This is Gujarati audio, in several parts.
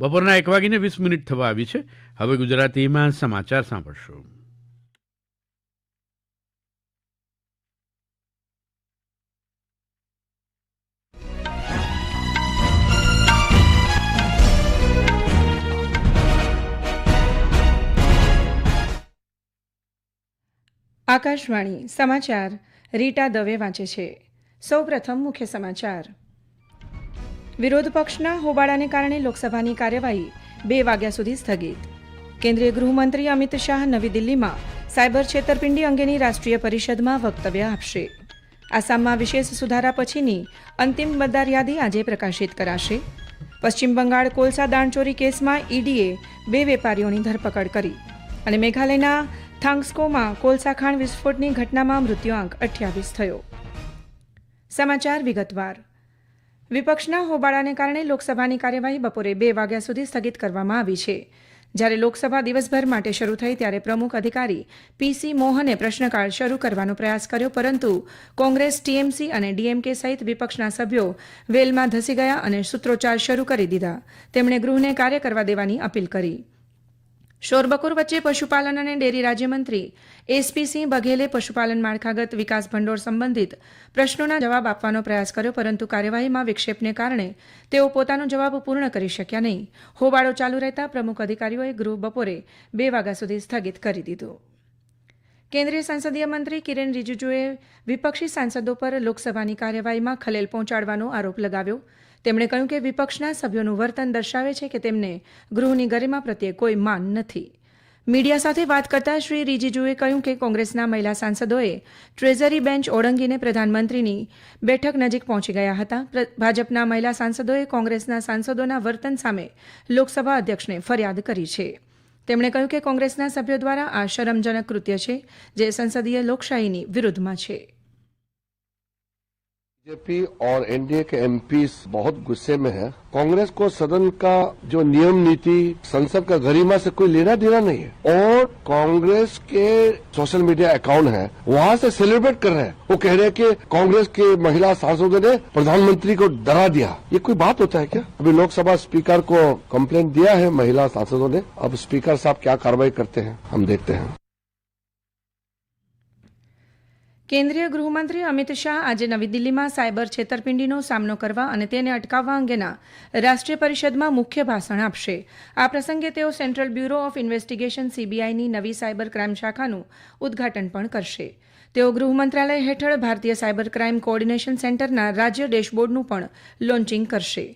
બપોરના એક વાગીને વીસ મિનિટ થવા આવી છે. હવે ગુજરાતીમાં સમાચાર સાંભળશો. આકાશવાણી સમાચાર રીટા દવે વાંચે છે. સૌપ્રથમ મુખ્ય સમાચાર. વિરોધ પક્ષના હોબાળાને કારણે લોકસભાની કાર્યવાહી બે વાગ્યા સુધી સ્થગિત. કેન્દ્રીય ગૃહમંત્રી અમિત શાહ નવી દિલ્હીમાં સાયબર છેતરપિંડી અંગેની રાષ્ટ્રીય પરિષદમાં વક્તવ્ય આપશે. આસામમાં વિશેષ સુધારા પછીની અંતિમ મતદાર યાદી આજે પ્રકાશિત કરાશે. પશ્ચિમ બંગાળ કોલસા દાણચોરી કેસમાં ઈડીએ બે વેપારીઓની ધરપકડ કરી અને મેઘાલયના થાંગસ્કોમાં કોલસા ખાણ વિસ્ફોટની ઘટનામાં મૃત્યુઆંક અઠ્યાવીસ થયો. સમાચાર વિગતવાર. વિપક્ષના હોબાળાને કારણે લોકસભાની કાર્યવાહી બપોરે બે વાગ્યા સુધી સ્થગિત કરવામાં આવી છે. જ્યારે લોકસભા દિવસભર માટે શરૂ થઈ ત્યારે પ્રમુખ અધિકારી પીસી મોહને પ્રશ્નકાળ શરૂ કરવાનો પ્રયાસ કર્યો, પરંતુ કોંગ્રેસ, ટીએમસી અને ડીએમકે સહિત વિપક્ષના સભ્યો વેલમાં ધસી ગયા અને સૂત્રોચ્ચાર શરૂ કરી દીધા. તેમણે ગૃહને કાર્ય કરવા દેવાની અપીલ કરી. શોરબકોર વચ્ચે પશુપાલન અને ડેરી રાજ્યમંત્રી એસપીસિંહ બઘેલે પશુપાલન માળખાગત વિકાસ ભંડોળ સંબંધિત પ્રશ્નોના જવાબ આપવાનો પ્રયાસ કર્યો, પરંતુ કાર્યવાહીમાં વિક્ષેપને કારણે તેઓ પોતાનો જવાબ પૂર્ણ કરી શક્યા નહીં. હોબાળો ચાલુ રહેતા પ્રમુખ અધિકારીઓએ ગૃહ બપોરે બે વાગ્યા સુધી સ્થગિત કરી દીધું. કેન્દ્રીય સંસદીય મંત્રી કિરેન રિજિજુએ વિપક્ષી સાંસદો પર લોકસભાની કાર્યવાહીમાં ખલેલ પહોંચાડવાનો આરોપ લગાવ્યો. તેમણે કહ્યું કે વિપક્ષના સભ્યોનું વર્તન દર્શાવે છે કે તેમને ગૃહની ગરિમા પ્રત્યે કોઈ માન નથી. મીડિયા સાથે વાત કરતા શ્રી રિજિજુએ કહ્યું કે કોંગ્રેસના મહિલા સાંસદોએ ટ્રેઝરી બેન્ચ ઓળંગીને પ્રધાનમંત્રીની બેઠક નજીક પહોંચી ગયા હતા. ભાજપના મહિલા સાંસદોએ કોંગ્રેસના સાંસદોના વર્તન સામે લોકસભા અધ્યક્ષને ફરિયાદ કરી છે. તેમણે કહ્યું કે કોંગ્રેસના સભ્યો દ્વારા આ શરમજનક કૃત્ય છે, જે સંસદીય લોકશાહીની વિરુદ્ધમાં છે. बीजेपी और एनडीए के एमपी बहुत गुस्से में है। कांग्रेस को सदन का जो नियम नीति, संसद का गरिमा से कोई लेना देना नहीं है। और कांग्रेस के सोशल मीडिया अकाउंट है, वहाँ से सेलिब्रेट कर रहे हैं। वो कह रहे हैं कि कांग्रेस के महिला सांसदों ने प्रधानमंत्री को डरा दिया। ये कोई बात होता है क्या? अभी लोकसभा स्पीकर को कंप्लेंट दिया है महिला सांसदों ने। अब स्पीकर साहब क्या कार्रवाई करते हैं, हम देखते हैं। કેન્દ્રીય ગૃહમંત્રી અમિત શાહ આજે નવી દિલ્હીમાં સાયબર છેતરપિંડીનો સામનો કરવા અને તેને અટકાવવા અંગેના રાષ્ટ્રીય પરિષદમાં મુખ્ય ભાષણ આપશે. આ પ્રસંગે તેઓ સેન્ટ્રલ બ્યુરો ઓફ ઇન્વેસ્ટિગેશન સીબીઆઈની નવી સાયબર ક્રાઇમ શાખાનું ઉદ્ઘાટન પણ કરશે. તેઓ ગૃહ મંત્રાલય હેઠળ ભારતીય સાયબર ક્રાઇમ કોઓર્ડિનેશન સેન્ટરના રાજ્ય ડેશબોર્ડનું પણ લોન્ચિંગ કરશે.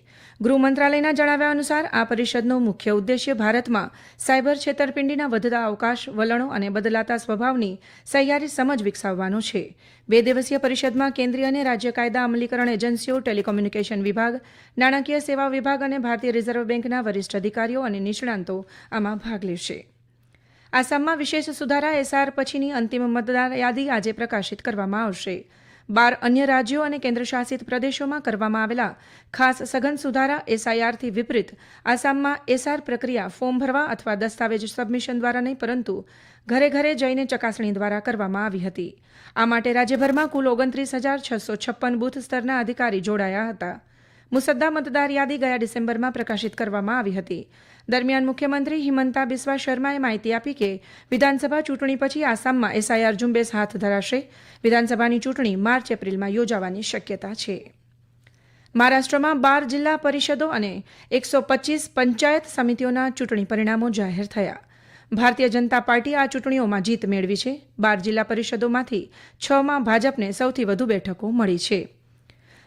ગૃહ મંત્રાલયના જણાવ્યા અનુસાર આ પરિષદનો મુખ્ય ઉદ્દેશ્ય ભારતમાં સાયબર છેતરપિંડીના વધતા અવકાશ, વલણો અને બદલાતા સ્વભાવની સહિયારી સમજ વિકસાવવાનો છે. બે દિવસીય પરિષદમાં કેન્દ્રીય અને રાજ્ય કાયદા અમલીકરણ એજન્સીઓ, ટેલિકોમ્યુનિકેશન વિભાગ, નાણાકીય સેવા વિભાગ અને ભારતીય રિઝર્વ બેંકના વરિષ્ઠ અધિકારીઓ અને નિષ્ણાંતો આમાં ભાગ લેશે. આસામમાં વિશેષ સુધારા એસઆર પછીની અંતિમ મતદાર યાદી આજે પ્રકાશિત કરવામાં આવશે. બાર અન્ય રાજ્યો અને કેન્દ્રશાસિત પ્રદેશોમાં કરવામાં આવેલા ખાસ સઘન સુધારા એસઆઈઆરથી વિપરીત આસામમાં એસઆર પ્રક્રિયા ફોર્મ ભરવા અથવા દસ્તાવેજ સબમિશન દ્વારા નહીં, પરંતુ ઘરે ઘરે જઈને ચકાસણી દ્વારા કરવામાં આવી હતી. આ માટે રાજ્યભરમાં કુલ ઓગણત્રીસ હજાર છસો છપ્પન બૂથ સ્તરના અધિકારી જોડાયા હતા. મુસદ્દા મતદાર યાદી ગયા ડિસેમ્બરમાં પ્રકાશિત કરવામાં આવી હતી. દરમિયાન મુખ્યમંત્રી હિમંતા બિસ્વા શર્માએ માહિતી આપી કે વિધાનસભા ચૂંટણી પછી આસામમાં એસઆઈઆર ઝુંબેશ હાથ ધરાશે. વિધાનસભાની ચૂંટણી માર્ચ એપ્રિલમાં યોજાવાની શક્યતા છે. મહારાષ્ટ્રમાં બાર જિલ્લા પરિષદો અને એકસો પચીસ પંચાયત સમિતિઓના ચૂંટણી પરિણામો જાહેર થયા. ભારતીય જનતા પાર્ટી આ ચૂંટણીઓમાં જીત મેળવી છે. બાર જિલ્લા પરિષદોમાંથી છમાં ભાજપને સૌથી વધુ બેઠકો મળી છે.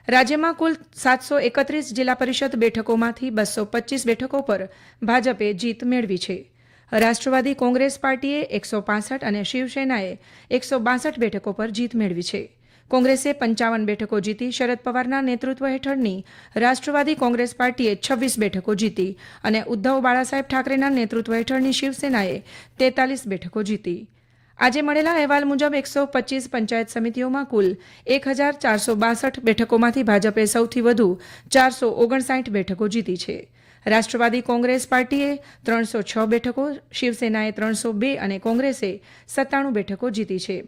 રાજ્યમાં કુલ સાતસો એકત્રીસ જિલ્લા પરિષદ બેઠકોમાંથી બસો પચીસ બેઠકો પર ભાજપે જીત મેળવી છે. રાષ્ટ્રવાદી કોંગ્રેસ પાર્ટીએ એકસો પાસઠ અને શિવસેનાએ એકસો બાસઠ બેઠકો પર જીત મેળવી છે. કોંગ્રેસે પંચાવન બેઠકો જીતી શરદ પવારના નેતૃત્વ હેઠળની રાષ્ટ્રવાદી કોંગ્રેસ પાર્ટીએ છવ્વીસ બેઠકો જીતી અને ઉદ્ધવ બાળાસાહેબ ઠાકરેના નેતૃત્વ હેઠળની શિવસેનાએ તેતાલીસ બેઠકો જીતી. આજે મળેલા અહેવાલ મુજબ એકસો પચીસ પંચાયત સમિતિઓમાં કુલ એક હજાર ચારસો બાસઠ બેઠકોમાંથી ભાજપે સૌથી વધુ ચારસો ઓગણસાઠ બેઠકો જીતી છે. રાષ્ટ્રવાદી કોંગ્રેસ પાર્ટીએ ત્રણસો છ બેઠકો, શિવસેનાએ ત્રણસો બે અને કોંગ્રેસે સત્તાણું બેઠકો જીતી છે.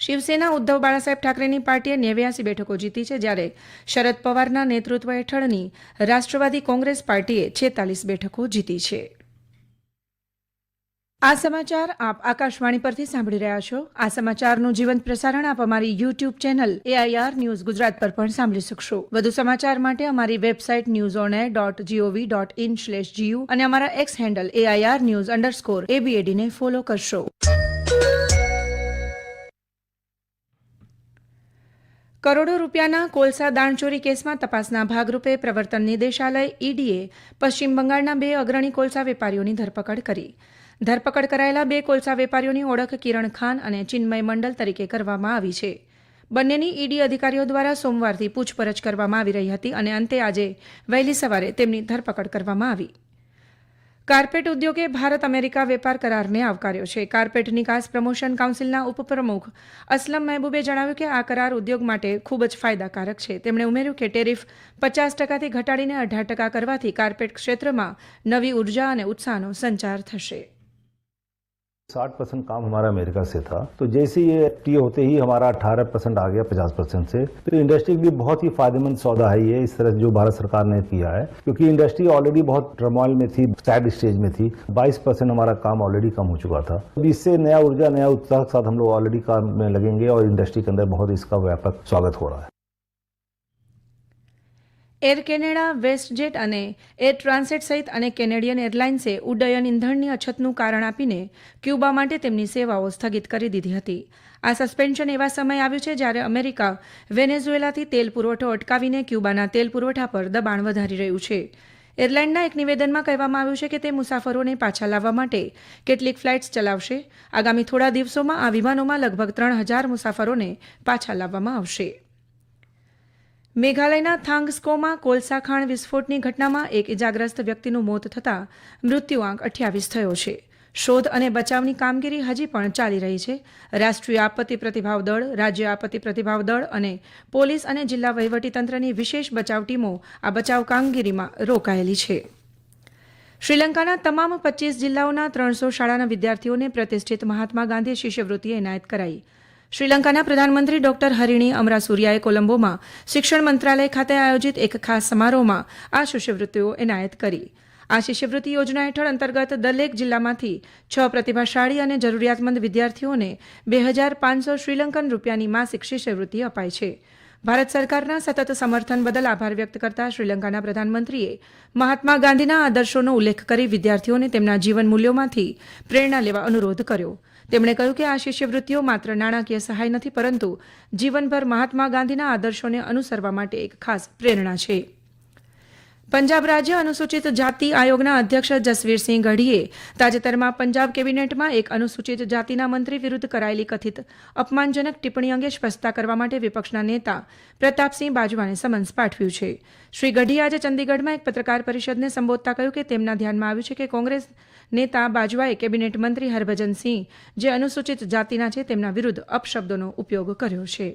શિવસેના ઉદ્ધવ બાળાસાહેબ ઠાકરેની પાર્ટીએ નેવ્યાસી બેઠકો જીતી છે, જ્યારે શરદ પવારના નેતૃત્વ હેઠળની રાષ્ટ્રવાદી કોંગ્રેસ પાર્ટીએ છેતાલીસ બેઠકો જીતી છે. આ સમાચાર આપ આકાશવાણી પરથી સાંભળી રહ્યા છો. આ સમાચારનું જીવંત પ્રસારણ આપ અમારી YouTube channel AIR news Gujarat પર પણ સાંભળી શકશો. વધુ સમાચાર માટે અમારી website news on air dot G O V dot in slash G U અને અમારા X handle AIR news underscore એબીએડીને follow કરશો. કરોડો રૂપિયાના કોલસા દાણચોરી કેસમાં તપાસના ભાગરૂપે પ્રવર્તન નિદેશાલય ઈડીએ પશ્ચિમ બંગાળના બે અગ્રણી કોલસા વેપારીઓની ધરપકડ કરી. ધરપકડ કરાયેલા બે કોલસા વેપારીઓની ઓળખ કિરણ ખાન અને ચિન્મય મંડલ તરીકે કરવામાં આવી છે. બંનેની ઈડી અધિકારીઓ દ્વારા સોમવારથી પૂછપરછ કરવામાં આવી રહી હતી અને અંતે આજે વહેલી સવારે તેમની ધરપકડ કરવામાં આવી. કાર્પેટ ઉદ્યોગે ભારત અમેરિકા વેપાર કરારને આવકાર્યો છે. કાર્પેટ નિકાસ પ્રમોશન કાઉન્સિલના ઉપપ્રમુખ અસલમ મહેબૂબે જણાવ્યું કે આ કરાર ઉદ્યોગ માટે ખૂબ જ ફાયદાકારક છે. તેમણે ઉમેર્યું કે ટેરિફ પચાસ ટકાથી ઘટાડીને અઢાર ટકા કરવાથી કાર્પેટ ક્ષેત્રમાં નવી ઊર્જા અને ઉત્સાહનો સંચાર થશે. साठ परसेंट काम हमारा अमेरिका से था। तो जैसे ये टी होते ही हमारा अठारह परसेंट आ गया, पचास परसेंट से। तो इंडस्ट्री के लिए बहुत ही फ़ायदेमंद सौदा है ये, इस तरह जो भारत सरकार ने किया है। क्योंकि इंडस्ट्री ऑलरेडी बहुत ट्रमोइल में थी सैड स्टेज में थी। 22 परसेंट हमारा काम ऑलरेडी कम हो चुका था। अब इससे नया ऊर्जा, नया उत्साह के साथ हम लोग ऑलरेडी काम में लगेंगे और इंडस्ट्री के अंदर बहुत इसका व्यापक स्वागत हो रहा है। એર કેનેડા, વેસ્ટજેટ અને એર ટ્રાન્સેટ સહિત અને કેનેડિયન એરલાઇન્સે ઉડ્ડયન ઇંધણની અછતનું કારણ આપીને ક્યુબા માટે તેમની સેવાઓ સ્થગિત કરી દીધી હતી. આ સસ્પેન્શન એવા સમય આવ્યું છે જ્યારે અમેરિકા વેનેઝુએલાથી તેલ પુરવઠો અટકાવીને ક્યુબાના તેલ પુરવઠા પર દબાણ વધારી રહ્યું છે. એરલાઇનના એક નિવેદનમાં કહેવામાં આવ્યું છે કે તે મુસાફરોને પાછા લાવવા માટે કેટલીક ફ્લાઇટ્સ ચલાવશે. આગામી થોડા દિવસોમાં આ વિમાનોમાં લગભગ ત્રણ હજાર મુસાફરોને પાછા લાવવામાં આવશે. મેઘાલયના થાંગસ્કોમાં કોલસા ખાણ વિસ્ફોટની ઘટનામાં એક ઇજાગ્રસ્ત વ્યક્તિનું મોત થતાં મૃત્યુઆંક અઠ્યાવીસ થયો છે. શોધ અને બચાવની કામગીરી હજી પણ ચાલી રહી છે. રાષ્ટ્રીય આપત્તિ પ્રતિભાવ દળ, રાજ્ય આપત્તિ પ્રતિભાવ દળ અને પોલીસ અને જિલ્લા વહીવટીતંત્રની વિશેષ બચાવ ટીમો આ બચાવ કામગીરીમાં રોકાયેલી છે. શ્રીલંકાના તમામ પચીસ જિલ્લાઓના ત્રણસો શાળાના વિદ્યાર્થીઓને પ્રતિષ્ઠિત મહાત્મા ગાંધી શિષ્યવૃત્તિ એનાયત કરાઈ. શ્રીલંકાના પ્રધાનમંત્રી ડોક્ટર હરિણી અમરાસુરિયાએ કોલંબોમાં શિક્ષણ મંત્રાલય ખાતે આયોજિત એક ખાસ સમારોહમાં આ શિષ્યવૃત્તિઓ એનાયત કરી. આ શિષ્યવૃત્તિ યોજના હેઠળ અંતર્ગત દરેક જિલ્લામાંથી છ પ્રતિભાશાળી અને જરૂરિયાતમંદ વિદ્યાર્થીઓને બે હજાર પાંચસો શ્રીલંકન રૂપિયાની માસિક શિષ્યવૃત્તિ અપાય છે. ભારત સરકારના સતત સમર્થન બદલ આભાર વ્યક્ત કરતા શ્રીલંકાના પ્રધાનમંત્રીએ મહાત્મા ગાંધીના આદર્શોનો ઉલ્લેખ કરી વિદ્યાર્થીઓને તેમના જીવન મૂલ્યોમાંથી પ્રેરણા લેવા અનુરોધ કર્યો. તેમણે કહ્યું કે આ શિષ્યવૃત્તિઓ માત્ર નાણાકીય સહાય નથી, પરંતુ જીવનભર મહાત્મા ગાંધીના આદર્શોને અનુસરવા માટે એક ખાસ પ્રેરણા છે. પંજાબ રાજ્ય અનુસૂચિત જાતિ આયોગના અધ્યક્ષ જસવીરસિંહ ગઢીએ તાજેતરમાં પંજાબ કેબિનેટમાં એક અનુસૂચિત જાતિના મંત્રી વિરુદ્ધ કરાયેલી કથિત અપમાનજનક ટિપ્પણી અંગે સ્પષ્ટતા કરવા માટે વિપક્ષના નેતા પ્રતાપસિંહ બાજવાને સમન્સ પાઠવ્યું છે. શ્રી ગઢીએ આજે ચંદીગઢમાં એક પત્રકાર પરિષદને સંબોધતા કહ્યું કે તેમના ધ્યાનમાં આવ્યું છે કે કોંગ્રેસ નેતા બાજવાએ કેબિનેટ મંત્રી હરભજનસિંહ જે અનુસૂચિત જાતિના છે તેમના વિરુદ્ધ અપશબ્દોનો ઉપયોગ કર્યો છે.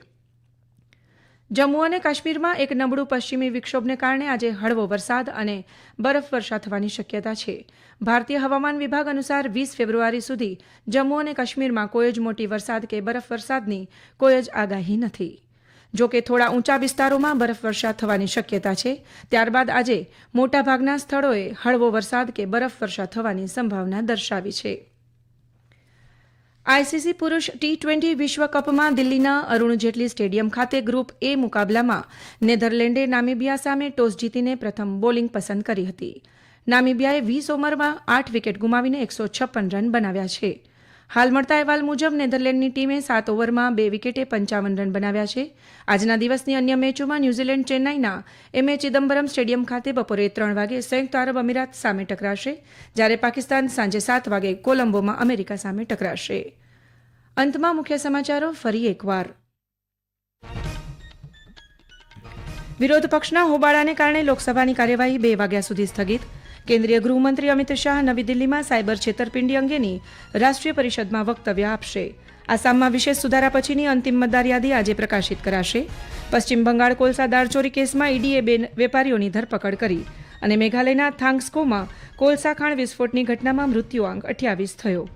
જમ્મુ અને કાશ્મીરમાં એક નબળું પશ્ચિમી વિક્ષોભને કારણે આજે હળવો વરસાદ અને બરફવર્ષા થવાની શક્યતા છે. ભારતીય હવામાન વિભાગ અનુસાર વીસ ફેબ્રુઆરી સુધી જમ્મુ અને કાશ્મીરમાં કોઈ જ મોટી વરસાદ કે બરફવરસાદની કોઈ જ આગાહી નથી. જો કે થોડા ઊંચા વિસ્તારોમાં બરફવર્ષા થવાની શક્યતા છે. ત્યારબાદ આજે મોટાભાગના સ્થળોએ હળવો વરસાદ કે બરફવર્ષા થવાની સંભાવના દર્શાવી છે. આઈસીસી પુરુષ ટી ટ્વેન્ટી વિશ્વકપમાં દિલ્હીના અરુણ જેટલી સ્ટેડિયમ ખાતે ગ્રુપ એ મુકાબલામાં નેધરલેન્ડે નામીબિયા સામે ટોસ જીતીને પ્રથમ બોલિંગ પસંદ કરી હતી. નામીબિયાએ વીસ ઓવરમાં આઠ વિકેટ ગુમાવીને એકસો છપ્પન રન બનાવ્યા છે. હાલ મળતા અહેવાલ મુજબ નેધરલેન્ડની ટીમે સાત ઓવરમાં બે વિકેટે પંચાવન રન બનાવ્યા છે. આજના દિવસની અન્ય મેચોમાં New Zealand Zealand M A Chidambaram stadium ખાતે બપોરે ત્રણ વાગે સંયુક્ત આરબ અમીરાત સામે ટકરાશે, જ્યારે પાકિસ્તાન સાંજે સાત વાગે કોલંબોમાં અમેરિકા સામે ટકરાશે. અંતમાં મુખ્ય સમાચારો, ફરી એકવાર. વિરોધ પક્ષના હોબાળાને કારણે લોકસભાની કાર્યવાહી બે વાગ્યા સુધી સ્થગિત કેન્દ્રીય ગૃહમંત્રી અમિત શાહ નવી દિલ્હીમાં સાયબર છેતરપિંડી અંગેની રાષ્ટ્રીય પરિષદમાં વક્તવ્ય આપશે. આસામમાં વિશેષ સુધારા પછીની અંતિમ મતદાર યાદી આજે પ્રકાશિત કરાશે. પશ્ચિમ બંગાળ કોલસા દાળચોરી કેસમાં ઈડીએ બે વેપારીઓની ધરપકડ કરી અને મેઘાલયના થાંગસ્કોમાં કોલસા ખાણ વિસ્ફોટની ઘટનામાં મૃત્યુઆંક અઠ્યાવીસ થયો.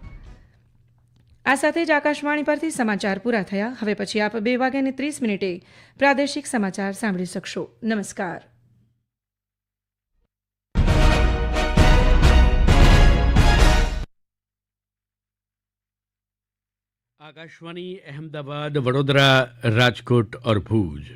આ સાથે જ આકાશવાણી પરથી સમાચાર પૂરા થયા. હવે પછી આપ બે વાગ્યાને ત્રીસ મિનિટે પ્રાદેશિક સમાચાર સાંભળી શકશો. નમસ્કાર. આકાશવાણી અહેમદાબાદ વડોદરા રાજકોટ ઓર ભુજ